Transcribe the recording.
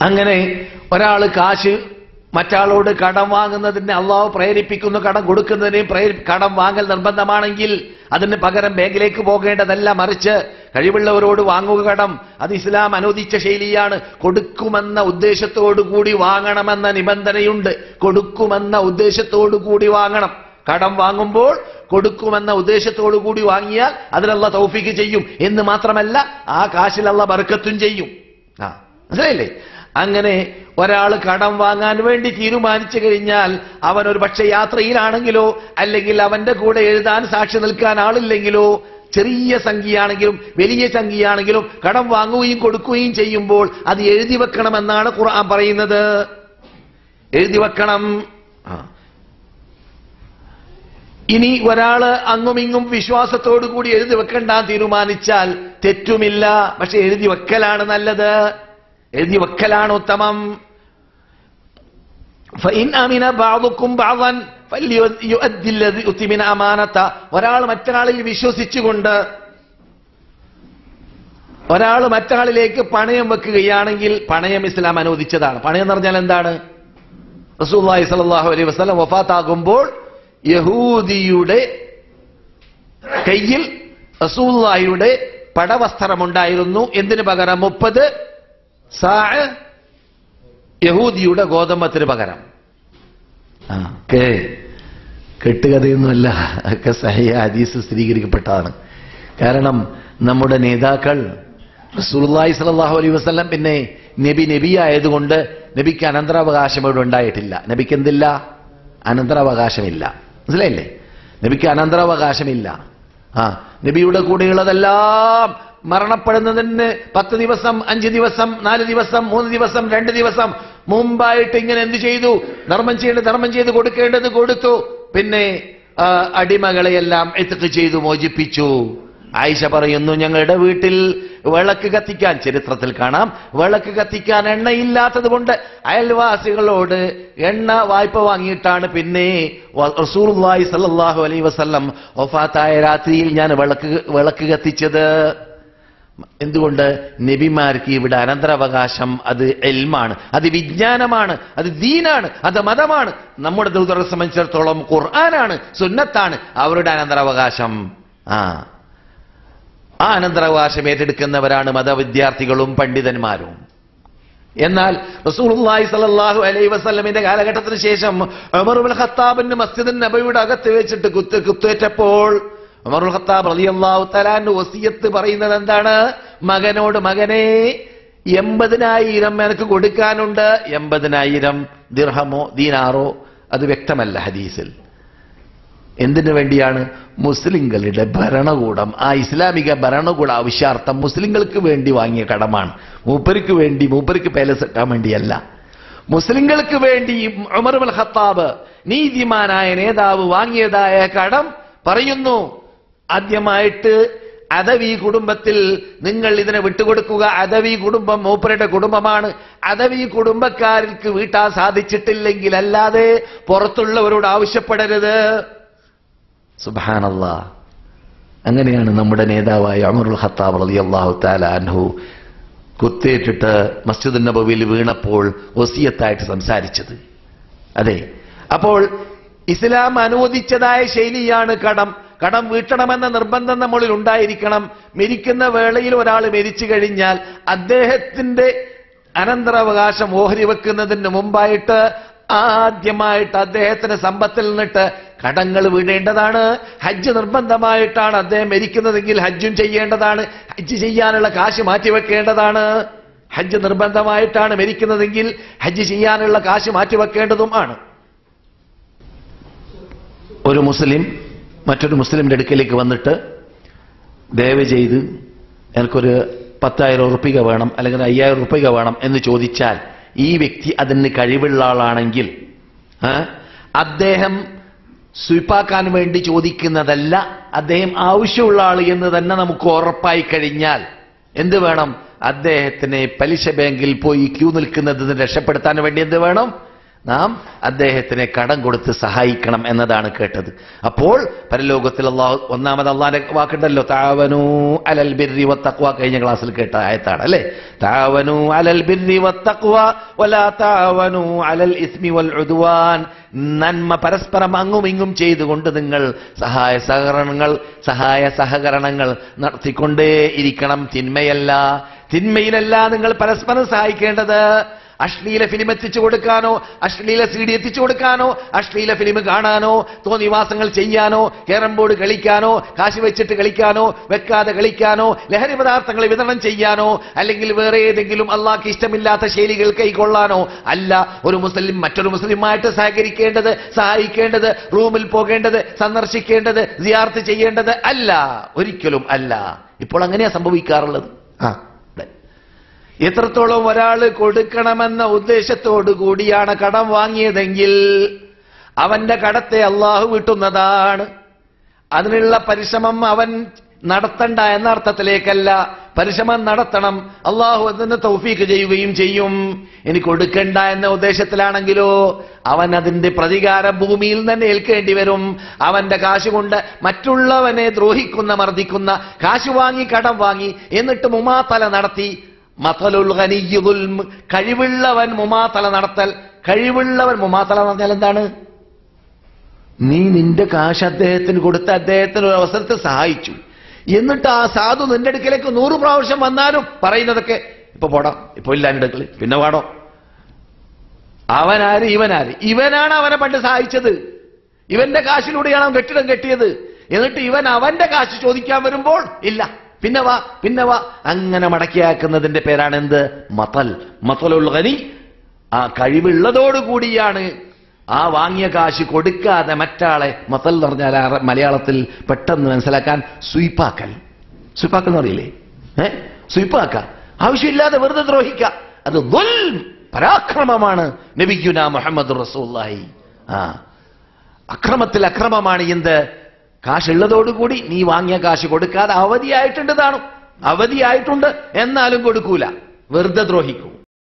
അങ്ങനെ ഒരാൾ കാശ് മറ്റാളോട് കടം വാങ്ങുന്നതിന് അള്ളാഹു പ്രേരിപ്പിക്കുന്നു കടം കൊടുക്കുന്നതിനെയും പ്രേരി കടം വാങ്ങൽ നിർബന്ധമാണെങ്കിൽ അതിന് പകരം ബാങ്കിലേക്ക് പോകേണ്ടതല്ല മറിച്ച് കഴിവുള്ളവരോട് വാങ്ങുക കടം. അത് ഇസ്ലാം അനുവദിച്ച ശൈലിയാണ്. കൊടുക്കുമെന്ന ഉദ്ദേശത്തോടു കൂടി വാങ്ങണമെന്ന നിബന്ധനയുണ്ട്. കൊടുക്കുമെന്ന ഉദ്ദേശത്തോടു കൂടി വാങ്ങണം. കടം വാങ്ങുമ്പോൾ കൊടുക്കുമെന്ന ഉദ്ദേശത്തോടു കൂടി വാങ്ങിയാൽ അതിനുള്ള തൗഫിക്ക് ചെയ്യും. എന്ന് മാത്രമല്ല ആ കാശിലുള്ള ബർക്കത്തും ചെയ്യും. ആ മനസ്സിലായില്ലേ? അങ്ങനെ ഒരാൾ കടം വാങ്ങാൻ വേണ്ടി തീരുമാനിച്ചു കഴിഞ്ഞാൽ അവൻ ഒരു പക്ഷെ യാത്രയിലാണെങ്കിലോ അല്ലെങ്കിൽ അവന്റെ കൂടെ എഴുതാൻ സാക്ഷി നിൽക്കാൻ ആളില്ലെങ്കിലോ ചെറിയ സംഖ്യയാണെങ്കിലും വലിയ സംഖ്യയാണെങ്കിലും കടം വാങ്ങുകയും കൊടുക്കുകയും ചെയ്യുമ്പോൾ അത് എഴുതി വെക്കണമെന്നാണ് ഖുർആൻ പറയുന്നത്. എഴുതി വെക്കണം. ഇനി ഒരാൾ അങ്ങും ഇങ്ങും വിശ്വാസത്തോടു കൂടി എഴുതി വെക്കണ്ട തീരുമാനിച്ചാൽ തെറ്റുമില്ല. പക്ഷെ എഴുതി വെക്കലാണ് നല്ലത്. എഴുതി വെക്കലാണ് ഉത്തമം ഒരാൾ മറ്റൊരാളിൽ വിശ്വസിച്ചുകൊണ്ട് ഒരാൾ മറ്റൊരാളിലേക്ക് പണയം വെക്കുകയാണെങ്കിൽ പണയം ഇസ്ലാം അനുവദിച്ചതാണ്. പണയം എന്ന് പറഞ്ഞാൽ എന്താണ്? റസൂല്ലാഹി സലാഹു അലൈഹി വസ്ലം വഫാത്താകുമ്പോൾ യഹൂദിയുടെ കയ്യിൽ റസൂല്ലാഹിയുടെ പടവസ്ത്രമുണ്ടായിരുന്നു. എന്തിനു പകരം? മുപ്പത് സാ യഹൂദിയുടെ ഗോതമ്പത്തിന് പകരം. കെട്ടുകഥയൊന്നുമല്ല ഒക്കെ സഹയ ഹദീസ് സ്ഥിരീകരിക്കപ്പെട്ടതാണ്. കാരണം നമ്മുടെ നേതാക്കൾ റസൂലുള്ളാഹി സ്വല്ലല്ലാഹു അലൈഹി വസല്ലം പിന്നെ നബി നബി ആയതുകൊണ്ട് നബിക്ക് അനന്തരാവകാശം ഇവിടെ ഉണ്ടായിട്ടില്ല. നബിക്ക് എന്തില്ല? അനന്തരാവകാശമില്ല. മനസ്സിലായില്ലേ? നബിക്ക് അനന്തരാവകാശമില്ല. ആ നബിയുടെ കൂടെയുള്ളതെല്ലാം മരണപ്പെടുന്നതിന് പത്ത് ദിവസം അഞ്ച് ദിവസം നാല് ദിവസം മൂന്ന് ദിവസം രണ്ട് ദിവസം മുമ്പായിട്ട് ഇങ്ങനെ എന്ത് ചെയ്തു? ധർമ്മം ചെയ്യേണ്ട ധർമ്മം ചെയ്ത് കൊടുക്കേണ്ടത് കൊടുത്തു. പിന്നെ അടിമകളെയെല്ലാം എത്തിക്ക് ചെയ്തു മോചിപ്പിച്ചു. ആയിഷ പറയുന്നു ഞങ്ങളുടെ വീട്ടിൽ വിളക്ക് കത്തിക്കാൻ ചരിത്രത്തിൽ കാണാം. വിളക്ക് കത്തിക്കാൻ എണ്ണയില്ലാത്തത് കൊണ്ട് അയൽവാസികളോട് എണ്ണ വായ്പ വാങ്ങിയിട്ടാണ് പിന്നെ റസൂർവായി റസൂലുള്ളാഹി അലൈ അലൈഹി വസല്ലം വഫാത്തായ രാത്രിയിൽ ഞാൻ വിളക്ക് വിളക്ക് കത്തിച്ചത്. എന്തുകൊണ്ട് നബിമാർക്ക് ഇവിടെ അനന്തരാവകാശം അത് എൽമാണ് അത് വിജ്ഞാനമാണ് അത് ദീനാണ് അത് മതമാണ്. നമ്മുടെ ദൂതരെ സംബന്ധിച്ചിടത്തോളം ഖുർആനാണ് സുന്നത്താണ് അവരുടെ അനന്തരാവകാശം. ആ. ആ അനന്തരാവകാശം ഏറ്റെടുക്കുന്നവരാണ് മതവിദ്യാർത്ഥികളും പണ്ഡിതന്മാരും. എന്നാൽ റസൂലുള്ളാഹി സ്വല്ലല്ലാഹു അലൈഹി വസല്ലമിന്റെ കാലഘട്ടത്തിന് ശേഷം ഉമറുൽ ഖത്താബിന് മസ്ജിദ് നബിയുടെ അകത്ത് വെച്ചിട്ട് കുത്ത് കുത്തേറ്റപ്പോൾ ഉമറുൽ ഖത്താബ് റളിയല്ലാഹു തലാന്റെ വസിയത്ത് പറയുന്നത് എന്താണ്? മകനോട് മകനെ എൺപതിനായിരം എനിക്ക് കൊടുക്കാനുണ്ട്. എൺപതിനായിരം ദിർഹമോ ദീനാറോ അത് വ്യക്തമല്ല ഹദീസിൽ. എന്തിനു വേണ്ടിയാണ്? മുസ്ലിങ്ങളുടെ ഭരണകൂടം ആ ഇസ്ലാമിക ഭരണകൂട ആവശ്യാർത്ഥം മുസ്ലിങ്ങൾക്ക് വേണ്ടി വാങ്ങിയ കടമാണ്. മൂപ്പർക്ക് വേണ്ടി മൂപ്പർക്ക് പേലസ് ഇട്ടാൻ വേണ്ടിയല്ല. മുസ്ലിങ്ങൾക്ക് വേണ്ടി ഉമർ അൽ ഖത്താബ് നീതിമാനായ നേതാവ് വാങ്ങിയതായ കടം പറയുന്നു. ആദ്യമായിട്ട് അതവി കുടുംബത്തിൽ നിങ്ങൾ ഇതിനെ വിട്ടുകൊടുക്കുക. അതവി കുടുംബം മൂപ്പരുടെ കുടുംബമാണ്. അതവി കുടുംബക്കാർക്ക് വീട്ടാൻ സാധിച്ചിട്ടില്ലെങ്കിൽ അല്ലാതെ പുറത്തുള്ളവരോട് ആവശ്യപ്പെടരുത്. സുബാനല്ല അങ്ങനെയാണ് നമ്മുടെ നേതാവായ അമറുൽ ഹത്താബ് അലി അള്ളാഹു താലാൻഹു കുത്തേറ്റിട്ട് മസ്ജിദ് നബവിയിൽ വീണപ്പോൾ ഒസിയത്തായിട്ട് സംസാരിച്ചത്. അതെ. അപ്പോൾ ഇസ്ലാം അനുവദിച്ചതായ ശൈലിയാണ് കടം. കടം വീട്ടണമെന്ന നിർബന്ധം നമ്മളിൽ ഉണ്ടായിരിക്കണം. മരിക്കുന്ന വേളയിൽ ഒരാൾ മരിച്ചു കഴിഞ്ഞാൽ അദ്ദേഹത്തിന്റെ അനന്തരാവകാശം ഓഹരി വെക്കുന്നതിന് മുമ്പായിട്ട് ആദ്യമായിട്ട് അദ്ദേഹത്തിന് സമ്പത്തിൽ നിന്നിട്ട് കടങ്ങൾ വീഴേണ്ടതാണ് ഹജ്ജ് നിർബന്ധമായിട്ടാണ് അദ്ദേഹം മരിക്കുന്നതെങ്കിൽ ഹജ്ജും ചെയ്യേണ്ടതാണ്. ഹജ്ജ് ചെയ്യാനുള്ള കാശ് മാറ്റിവെക്കേണ്ടതാണ്. ഹജ്ജ് നിർബന്ധമായിട്ടാണ് മരിക്കുന്നതെങ്കിൽ ഹജ്ജ് ചെയ്യാനുള്ള കാശ് മാറ്റിവെക്കേണ്ടതും ആണ്. ഒരു മുസ്ലിം മറ്റൊരു മുസ്ലിമിന്റെ അടുക്കലേക്ക് വന്നിട്ട് ദയവ് ചെയ്ത് എനിക്കൊരു പത്തായിരം ഉറുപ്പിക വേണം അല്ലെങ്കിൽ അയ്യായിരം ഉറുപ്പിക വേണം എന്ന് ചോദിച്ചാൽ ഈ വ്യക്തി അതിന് കഴിവുള്ള ആളാണെങ്കിൽ അദ്ദേഹം സ്വീപ്പാക്കാൻ വേണ്ടി ചോദിക്കുന്നതല്ല അദ്ദേഹം ആവശ്യമുള്ള ആൾ എന്ന് തന്നെ നമുക്ക് ഉറപ്പായി കഴിഞ്ഞാൽ എന്ത് വേണം? അദ്ദേഹത്തിനെ പലിശ ബാങ്കിൽ പോയി ക്യൂ നിൽക്കുന്നതിന് രക്ഷപ്പെടുത്താൻ വേണ്ടി എന്ത് വേണം? നാം അദ്ദേഹത്തിന് കടം കൊടുത്ത് സഹായിക്കണം എന്നതാണ് കേട്ടത്. അപ്പോൾ പരലോകത്തിൽ അള്ളാഹു ഒന്നാമത് അള്ളാന്റെ വാക്കുണ്ടല്ലോ താവനു അലൽ ബിർരി വത്തക്വ കഴിഞ്ഞ ക്ലാസ്സിൽ കേട്ട ആയത്താണ് അല്ലേ? താവനു അലൽ ബിർരി വത്തക്വ വലാ താവനു അലൽ ഇസ്മി വൽ ഉദ്വാൻ നന്മ പരസ്പരം അങ്ങും ഇങ്ങും ചെയ്തുകൊണ്ട് നിങ്ങൾ സഹായ സഹകരണങ്ങൾ സഹായ സഹകരണങ്ങൾ നടത്തിക്കൊണ്ടേ ഇരിക്കണം തിന്മയല്ല തിന്മയിലല്ല നിങ്ങൾ പരസ്പരം സഹായിക്കേണ്ടത്. അശ്ലീല ഫിലിം എത്തിച്ചു കൊടുക്കാനോ അശ്ലീല സി ഡി എത്തിച്ചു കൊടുക്കാനോ അശ്ലീല ഫിലിം കാണാനോ തോന്നിവാസങ്ങൾ ചെയ്യാനോ ക്യാരം ബോർഡ് കളിക്കാനോ കാശ് വെച്ചിട്ട് കളിക്കാനോ വെക്കാതെ കളിക്കാനോ ലഹരി പദാർത്ഥങ്ങൾ വിതരണം ചെയ്യാനോ അല്ലെങ്കിൽ വേറെ ഏതെങ്കിലും അള്ളാഹ്ക്ക് ഇഷ്ടമില്ലാത്ത ശൈലികൾ കൈക്കൊള്ളാനോ അല്ല. ഒരു മുസ്ലിം മറ്റൊരു മുസ്ലിമായിട്ട് സഹകരിക്കേണ്ടത് സഹായിക്കേണ്ടത് റൂമിൽ പോകേണ്ടത് സന്ദർശിക്കേണ്ടത് സിയാർത്ത് ചെയ്യേണ്ടത് അല്ല. ഒരിക്കലും അല്ല. ഇപ്പോൾ അങ്ങനെയാ സംഭവിക്കാറുള്ളത്. ആ. എത്രത്തോളം ഒരാൾ കൊടുക്കണമെന്ന ഉദ്ദേശത്തോടു കൂടിയാണ് കടം വാങ്ങിയതെങ്കിൽ അവന്റെ കടത്തെ അള്ളാഹു വിട്ടുന്നതാണ്. അതിനുള്ള പരിശ്രമം അവൻ നടത്തണ്ട എന്ന അർത്ഥത്തിലേക്കല്ല. പരിശ്രമം നടത്തണം. അള്ളാഹു അതിന് തൗഫീക്ക് ചെയ്യുകയും ചെയ്യും. ഇനി കൊടുക്കണ്ട എന്ന ഉദ്ദേശത്തിലാണെങ്കിലോ അവൻ അതിന്റെ പ്രതികാരം ഭൂമിയിൽ തന്നെ ഏൽക്കേണ്ടി വരും. അവന്റെ കാശ് കൊണ്ട് മറ്റുള്ളവനെ ദ്രോഹിക്കുന്ന മർദ്ദിക്കുന്ന കാശ് വാങ്ങി കടം വാങ്ങി എന്നിട്ട് മുമാത്തല നടത്തി മതലുൽ ഖനിയ്യ് ദുൽമ്. കഴിവുള്ളവൻ മുമാതല നടത്തൽ. കഴിവുള്ളവൻ മുമാതല നടത്തൽ എന്താണ്? നീ നിന്റെ കാശ് അദ്ദേഹത്തിന് കൊടുത്ത് അദ്ദേഹത്തിന് ഒരു അവസരത്തെ സഹായിച്ചു. എന്നിട്ട് ആ സാധു നിന്റെ അടുക്കലേക്ക് നൂറ് പ്രാവശ്യം വന്നാലും പറയുന്നതൊക്കെ ഇപ്പൊ പോടാം ഇപ്പൊ ഇല്ല എന്റെ അടുക്കൽ പിന്നെ പാടോ അവനാര് ഇവനാര്? ഇവനാണ് അവനെ പണ്ട് സഹായിച്ചത്. ഇവന്റെ കാശിലൂടെയാണ് അവൻ കെട്ടിടം കെട്ടിയത്. എന്നിട്ട് ഇവൻ അവന്റെ കാശ് ചോദിക്കാൻ വരുമ്പോൾ ഇല്ല പിന്നെ വാ പിന്നെ വാ. അങ്ങനെ മടക്കിയാക്കുന്നതിന്റെ പേരാണ് എന്ത് മതൽ. മതലുൽ ഖനി ആ കഴിവുള്ളതോടുകൂടിയാണ് ആ വാങ്ങിയ കാശ് കൊടുക്കാതെ മറ്റാളെ മതൽ എന്ന് പറഞ്ഞാൽ മലയാളത്തിൽ പെട്ടെന്ന് മനസ്സിലാക്കാൻ സ്വീപ്പാക്കൽ സ്വീപ്പാക്കൽ എന്ന് അറിയില്ലേ ഏ? സ്വീപ്പാക്ക ആവശ്യമില്ലാതെ വെറുതെ ദ്രോഹിക്ക. അത് പരാക്രമമാണ് നബിഗുന മുഹമ്മദ് റസൂല്ലായി ആ. അക്രമത്തിൽ അക്രമമാണ് എന്ത്? കാശുള്ളതോടുകൂടി നീ വാങ്ങിയ കാശ് കൊടുക്കാതെ അവധിയായിട്ടുണ്ട് താണു. അവധിയായിട്ടുണ്ട് എന്നാലും കൊടുക്കൂല. വെറുതെ ദ്രോഹിക്കും.